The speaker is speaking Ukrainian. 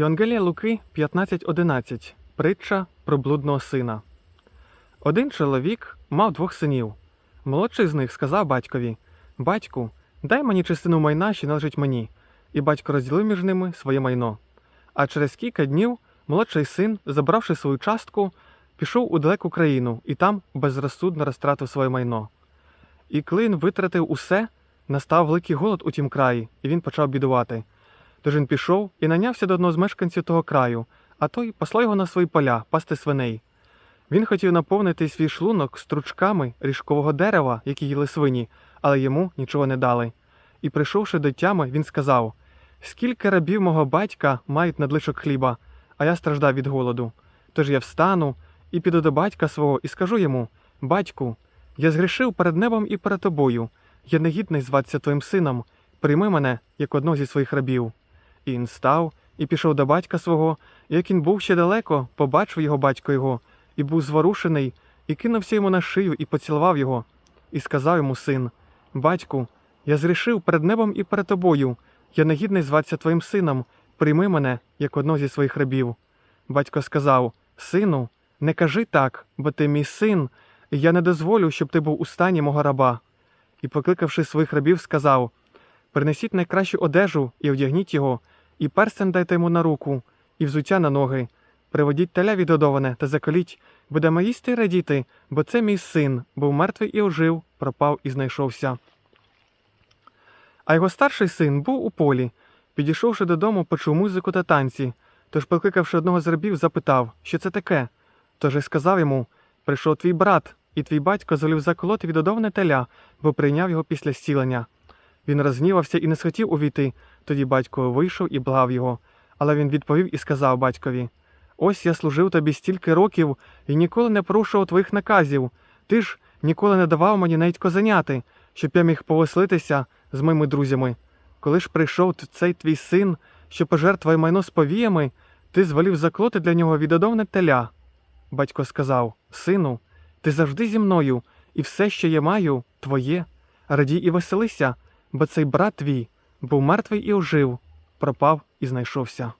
Євангелія Луки 15.11. Притча про блудного сина. Один чоловік мав двох синів. Молодший з них сказав батькові: Батьку, дай мені частину майна, що належить мені. І батько розділив між ними своє майно. А через кілька днів молодший син, забравши свою частку, пішов у далеку країну і там безрозсудно розтратив своє майно. І коли він витратив усе, настав великий голод у тім краї, і він почав бідувати. Тож він пішов і нанявся до одного з мешканців того краю, а той послав його на свої поля пасти свиней. Він хотів наповнити свій шлунок стручками ріжкового дерева, які їли свині, але йому нічого не дали. І, прийшовши до тями, він сказав: Скільки рабів мого батька мають надлишок хліба, а я страждав від голоду. Тож я встану і піду до батька свого і скажу йому: Батьку, я згрішив перед небом і перед тобою. Я негідний зватися твоїм сином, прийми мене як одного зі своїх рабів. І він став і пішов до батька свого, і як він був ще далеко, побачив його батько його, і був зворушений, і кинувся йому на шию і поцілував його, і сказав йому син: Батьку, я зрішив перед небом і перед тобою. Я негідний зватися твоїм сином, прийми мене як одного зі своїх рабів. Батько сказав: Сину, не кажи так, бо ти мій син, і я не дозволю, щоб ти був у стані мого раба. І, покликавши своїх рабів, сказав: Принесіть найкращу одежу і одягніть його, і перстень дайте йому на руку, і взуття на ноги. Приведіть теля відгодоване та заколіть, будемо їсти й радіти, бо це мій син, був мертвий і ожив, пропав і знайшовся. А його старший син був у полі. Підійшовши додому, почув музику та танці. Тож, покликавши одного з рабів, запитав, що це таке. Тож і сказав йому: Прийшов твій брат, і твій батько звелів заколоти відодоване теля, бо прийняв його після зцілення. Він рознівався і не схотів увійти. Тоді батько вийшов і благав його. Але він відповів і сказав батькові: Ось я служив тобі стільки років і ніколи не порушував твоїх наказів. Ти ж ніколи не давав мені навіть козеняти, щоб я міг повеселитися з моїми друзями. Коли ж прийшов цей твій син, що пожертвує майно з повіями, ти звелів заклоти для нього відодовне теля. Батько сказав: Сину, ти завжди зі мною, і все, що я маю, твоє. Радій і веселися, бо цей брат твій був мертвий і ожив, пропав і знайшовся.